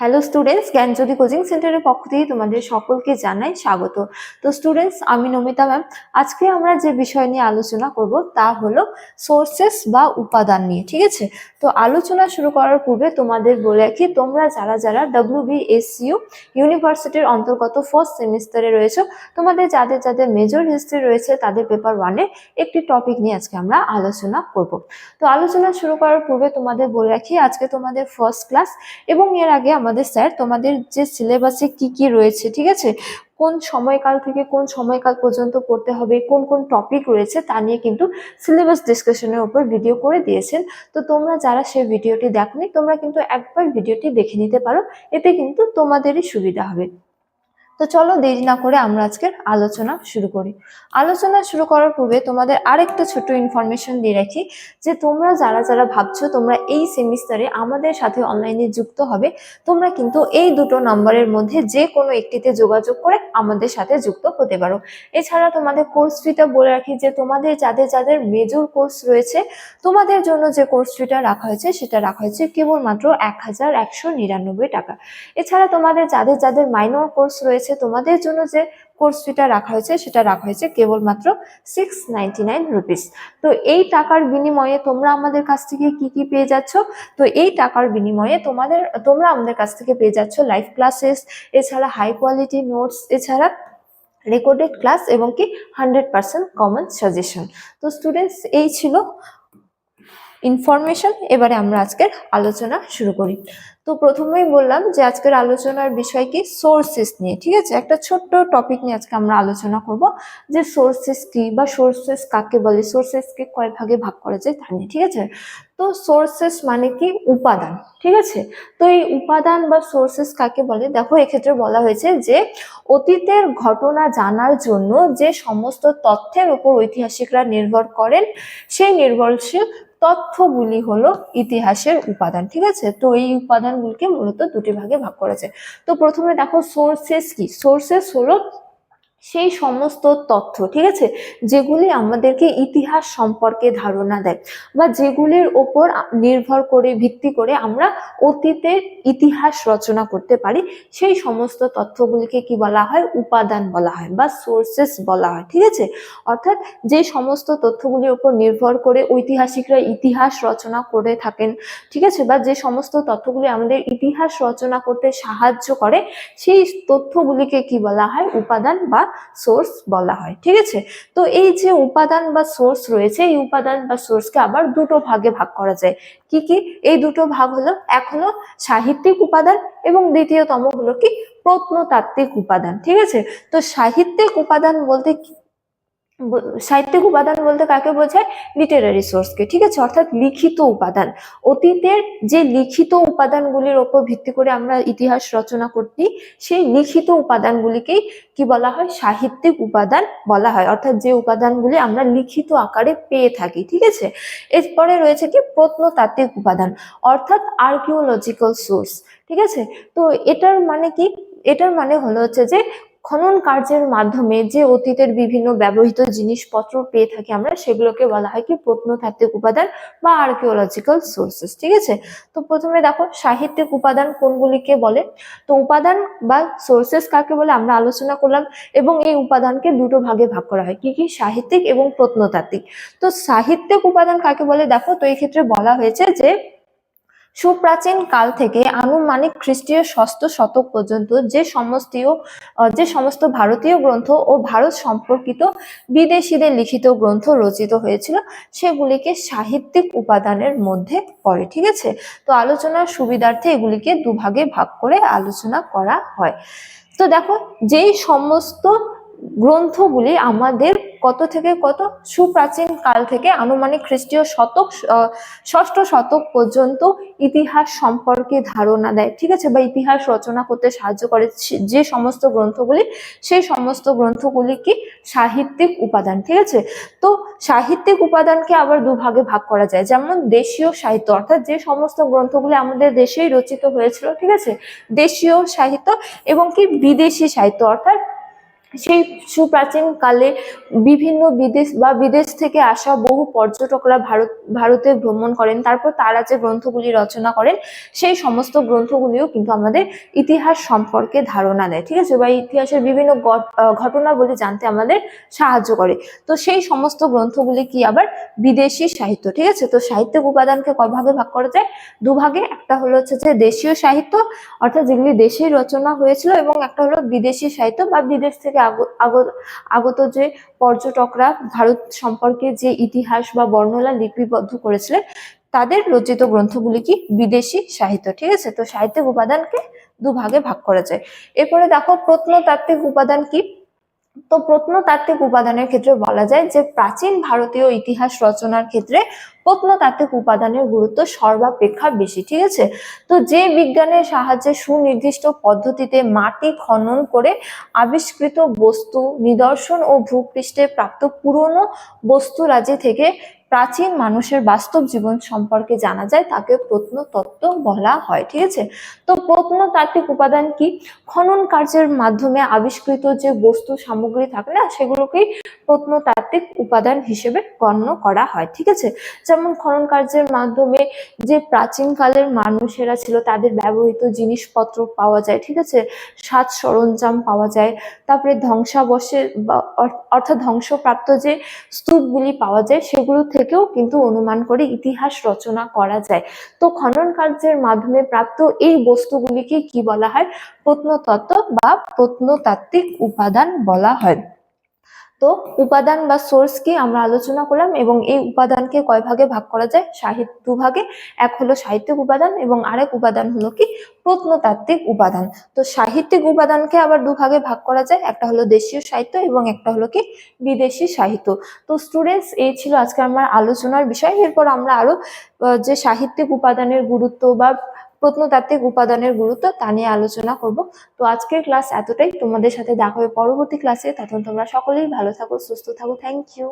Hello students জ্ঞানজ্যোতি coaching সেন্টারের পক্ষ থেকে তোমাদের সকলকে জানাই স্বাগত। তো স্টুডেন্টস আমি নমিতা ম্যাম আজকে আমরা যে বিষয় নিয়ে আলোচনা করব তা হলো সোর্সেস বা উপাদান নিয়ে, ঠিক আছে? তো আলোচনা শুরু করার পূর্বে তোমাদের বলে রাখি, তোমরা যারা যারা ডাব্লিউ বিএসইউ ইউনিভার্সিটির অন্তর্গত ফার্স্ট সেমিস্টারে রয়েছে, তোমাদের যাদের যাদের মেজর হিস্ট্রি রয়েছে, তাদের পেপার ওয়ানে একটি টপিক নিয়ে আজকে আমরা আলোচনা করব। তো আলোচনা শুরু করার পূর্বে তোমাদের বলে রাখি, আজকে তোমাদের ফার্স্ট ক্লাস এবং এর আগে আমাদের স্যার, তোমাদের যে সিলেবাসে কি কি রয়েছে, ঠিক আছে? কোন সময়কাল থেকে কোন সময়কাল পর্যন্ত করতে হবে, কোন কোন টপিক রয়েছে তা নিয়ে কিন্তু সিলেবাস ডিসকাশনের উপর ভিডিও করে দিয়েছেন। তো তোমরা যারা সেই ভিডিওটি দেখনি, তোমরা কিন্তু একবার ভিডিওটি দেখে নিতে পারো, এতে কিন্তু তোমাদেরই সুবিধা হবে। তো চলো দেরি না করে আমরা আজকের আলোচনা শুরু করি। আলোচনা শুরু করার পূর্বে তোমাদের আরেকটা ছোট ইনফরমেশন দিয়ে রাখি যে তোমরা যারা যারা ভাবছ তোমরা এই সেমিস্টারে আমাদের সাথে অনলাইনে যুক্ত হবে, তোমরা কিন্তু এই দুটো নম্বরের মধ্যে যে কোনো একটিতে যোগাযোগ করে আমাদের সাথে যুক্ত হতে পারো। এছাড়া তোমাদের কোর্স ফিটা বলে রাখি যে তোমাদের যাদের যাদের মেজর কোর্স রয়েছে, তোমাদের জন্য যে কোর্স ফিটা রাখা হয়েছে সেটা রাখা হয়েছে কেবলমাত্র এক হাজার একশো নিরানব্বই টাকা। এছাড়া তোমাদের যাদের যাদের মাইনর কোর্স রয়েছে তোমাদের জন্য যে কোর্স ফিটা রাখা হয়েছে, সেটা রাখা হয়েছে কেবলমাত্র সিক্স নাইনটি নাইন রুপিস তো এই টাকার বিনিময়ে তোমরা আমাদের কাছ থেকে কি কি পেয়ে যাচ্ছ? তো এই টাকার বিনিময়ে তোমাদের, তোমরা আমাদের কাছ থেকে পেয়ে যাচ্ছ লাইভ ক্লাসেস এছাড়া হাই কোয়ালিটি নোটস এছাড়া রেকর্ডেড ক্লাস এবং কি হান্ড্রেড পার্সেন্ট কমন সাজেশন তো স্টুডেন্টস এই ছিল ইনফরমেশন এবারে আমরা আজকের আলোচনা শুরু করি। তো প্রথমেই বললাম যে আজকের আলোচনার বিষয় কি? সোর্সেস নিয়ে, ঠিক আছে? একটা ছোট্ট টপিক নিয়ে আজকে আমরা আলোচনা করব যে সোর্সেস কি বা সোর্সেস কাকে বলে সোর্সেসকে কয় ভাগে ভাগ করা যায় তা নিয়ে, ঠিক আছে? তো সোর্সেস মানে কি? উপাদান, ঠিক আছে? তো এই উপাদান বা সোর্সেস কাকে বলে? দেখো, এক্ষেত্রে বলা হয়েছে যে অতীতের ঘটনা জানার জন্য যে সমস্ত তথ্যের উপর ঐতিহাসিকরা নির্ভর করেন, সেই নির্ভরশীল তথ্যগুলি হলো ইতিহাসের উপাদান, ঠিক আছে? তো এই উপাদানগুলিকে মূলত দুটি ভাগে ভাগ করেছে। তো প্রথমে দেখো সোর্সেস কি? সোর্সেস হলো সেই সমস্ত তথ্য, ঠিক আছে? যেগুলি আমাদেরকে ইতিহাস সম্পর্কে ধারণা দেয় বা যেগুলির ওপর নির্ভর করে, ভিত্তি করে আমরা অতীতের ইতিহাস রচনা করতে পারি, সেই সমস্ত তথ্যগুলিকে কি বলা হয়? উপাদান বলা হয় বা সোর্সেস বলা হয়, ঠিক আছে? অর্থাৎ যে সমস্ত তথ্যগুলির ওপর নির্ভর করে ঐতিহাসিকরা ইতিহাস রচনা করে থাকেন, ঠিক আছে? বা যে সমস্ত তথ্যগুলি আমাদের ইতিহাস রচনা করতে সাহায্য করে, সেই তথ্যগুলিকে কি বলা হয়? উপাদান বা সোর্স বলা হয়, ঠিক আছে? তো এই যে উপাদান বা সোর্স রয়েছে, এই উপাদান বা সোর্সকে আবার দুটো ভাগে ভাগ করা যায়। কি কি? এই দুটো ভাগ হলো এক হলো সাহিত্যিক উপাদান এবং দ্বিতীয়তম হলো কি? প্রত্নতাত্ত্বিক উপাদান, ঠিক আছে? তো সাহিত্যিক উপাদান বলতে সাহিত্যিক উপাদান বলতে কাকে বোঝায়? লিটারারি সোর্সকে ঠিক আছে? অর্থাৎ লিখিত উপাদান। অতীতের যে লিখিত উপাদানগুলির ওপর ভিত্তি করে আমরা ইতিহাস রচনা করছি, সেই লিখিত উপাদানগুলিকেই কি বলা হয়? সাহিত্যিক উপাদান বলা হয়। অর্থাৎ যে উপাদানগুলি আমরা লিখিত আকারে পেয়ে থাকি, ঠিক আছে? এরপরে রয়েছে কি? প্রত্নতাত্ত্বিক উপাদান, অর্থাৎ আর্কিওলজিক্যাল সোর্স ঠিক আছে? তো এটার মানে কি? এটার মানে হলো হচ্ছে যে খনন কার্যের মাধ্যমে যে অতীতের বিভিন্ন ব্যবহৃত জিনিসপত্র পেয়ে থাকি আমরা, সেগুলোকে বলা হয় কি প্রত্নতাত্ত্বিক উপাদান বা আর্কিওলজিক্যাল সোর্সেস ঠিক আছে? তো প্রথমে দেখো, সাহিত্যিক উপাদান কোনগুলিকে বলে? তো উপাদান বা সোর্সেস কাকে বলে? আমরা আলোচনা করলাম এবং এই উপাদানকে দুটো ভাগে ভাগ করা হয়, কি কি? সাহিত্যিক এবং প্রত্নতাত্ত্বিক। তো সাহিত্যিক উপাদান কাকে বলে? দেখো, তো এই ক্ষেত্রে বলা হয়েছে যে সুপ্রাচীন কাল থেকে আনুমানিক খ্রিস্টীয় ষষ্ঠ শতক পর্যন্ত যে সমস্তীয় আহ, যে সমস্ত ভারতীয় গ্রন্থ ও ভারত সম্পর্কিত বিদেশিদের লিখিত গ্রন্থ রচিত হয়েছিল সেগুলিকে সাহিত্যিক উপাদানের মধ্যে পড়ে ঠিক আছে? তো আলোচনার সুবিধার্থে এগুলিকে দুভাগে ভাগ করে আলোচনা করা হয়। তো দেখো যেই সমস্ত গ্রন্থগুলি আমাদের কত থেকে কত? সুপ্রাচীন কাল থেকে আনুমানিক খ্রিস্টীয় শতক ষষ্ঠ শতক পর্যন্ত ইতিহাস সম্পর্কে ধারণা দেয়। ঠিক আছে? বা ইতিহাস রচনা করতে সাহায্য করে যে সমস্ত গ্রন্থগুলি, সেই সমস্ত গ্রন্থগুলি কি সাহিত্যিক উপাদান। ঠিক আছে? তো সাহিত্যিক উপাদানকে আবার দুভাগে ভাগ করা যায়। যেমন দেশীয় সাহিত্য, অর্থাৎ যে সমস্ত গ্রন্থগুলি আমাদের দেশেই রচিত হয়েছিল, ঠিক আছে? দেশীয় সাহিত্য এবং কি বিদেশি সাহিত্য, অর্থাৎ সেই সুপ্রাচীন কালে বিভিন্ন বিদেশ বা বিদেশ থেকে আসা বহু পর্যটকরা ভারত, ভারতে ভ্রমণ করেন। তারপর তারা যে গ্রন্থগুলি রচনা করেন, সেই সমস্ত গ্রন্থগুলিও কিন্তু আমাদের ইতিহাস সম্পর্কে ধারণা দেয়, ঠিক আছে? বা ইতিহাসের বিভিন্ন ঘট- আহ, ঘটনাবলী জানতে আমাদের সাহায্য করে। তো সেই সমস্ত গ্রন্থগুলি কি আবার বিদেশি সাহিত্য, ঠিক আছে? তো সাহিত্যিক উপাদানকে কয় ভাগে করা যায়? দুভাগে, একটা হলো হচ্ছে যে দেশীয় সাহিত্য, অর্থাৎ যেগুলি দেশে রচনা হয়েছিল এবং একটা হলো বিদেশি সাহিত্য বা বিদেশ থেকে আগত যে পর্যটকরা ভারত সম্পর্কে যে ইতিহাস বা বর্ণনা লিপিবদ্ধ করেছিলেন তাদের রচিত গ্রন্থগুলি কি? বিদেশি সাহিত্য, ঠিক আছে? তো সাহিত্যিক উপাদানকে দুভাগে ভাগ করা যায়। এরপরে দেখো প্রত্নতাত্ত্বিক উপাদান কি? তো প্রত্নতাত্ত্বিক উপাদানের ক্ষেত্রে বলা যায় যে প্রাচীন ভারতীয় ইতিহাস রচনার ক্ষেত্রে প্রত্নতাত্ত্বিক উপাদানের গুরুত্ব সর্বাপেক্ষা বেশি, ঠিক আছে? তো যে বিজ্ঞানের সাহায্যে সুনির্দিষ্ট পদ্ধতিতে মাটি খনন করে আবিষ্কৃত বস্তু নিদর্শন ও ভূপৃষ্ঠে প্রাপ্ত পুরনো বস্তুরাজি থেকে প্রাচীন মানুষের বাস্তব জীবন সম্পর্কে জানা যায়, তাকে প্রত্নতত্ত্ব বলা হয়, ঠিক আছে? তো প্রত্নতাত্ত্বিক উপাদান কি? খনন কার্যের মাধ্যমে আবিষ্কৃত যে বস্তু, সামগ্রী থাকে না, সেগুলোকেই প্রত্নতাত্ত্বিক উপাদান হিসেবে গণ্য করা হয়, ঠিক আছে? যেমন খনন কার্যের মাধ্যমে যে প্রাচীনকালের মানুষেরা ছিল, তাদের ব্যবহৃত জিনিসপত্র পাওয়া যায়, ঠিক আছে? সাজ সরঞ্জাম পাওয়া যায়, তারপরে ধ্বংসাবশের অর্থাৎ ধ্বংসপ্রাপ্ত যে স্তূপগুলি পাওয়া যায়, সেগুলো থেকেও কিন্তু অনুমান করে ইতিহাস রচনা করা যায়। তো খনন কার্যের মাধ্যমে প্রাপ্ত এই বস্তুগুলিকে কি বলা হয়? প্রত্নতত্ত্ব বা প্রত্নতাত্ত্বিক উপাদান বলা হয়। তো উপাদান বা সোর্স কি আমরা আলোচনা করলাম এবং এই উপাদানকে কয় ভাগে ভাগ করা যায়? সাহিত্য দুভাগে এক হলো সাহিত্যিক উপাদান এবং আরেক উপাদান হলো কি? প্রত্নতাত্ত্বিক উপাদান। তো সাহিত্যিক উপাদানকে আবার দুভাগে ভাগ করা যায়। একটা হলো দেশীয় সাহিত্য এবং একটা হলো কি? বিদেশি সাহিত্য। তো স্টুডেন্টস এই ছিল আজকে আমার আলোচনার বিষয়। এরপর আমরা আরও যে সাহিত্যিক উপাদানের গুরুত্ব বা প্রত্নতাত্ত্বিক উপাদানের গুরুত্ব তা নিয়ে আলোচনা করব। তো আজকের ক্লাস এতটাই। তোমাদের সাথে দেখা হবে পরবর্তী ক্লাসে তখন তোমরা সকলেই ভালো থাকো, সুস্থ থাকো। Thank you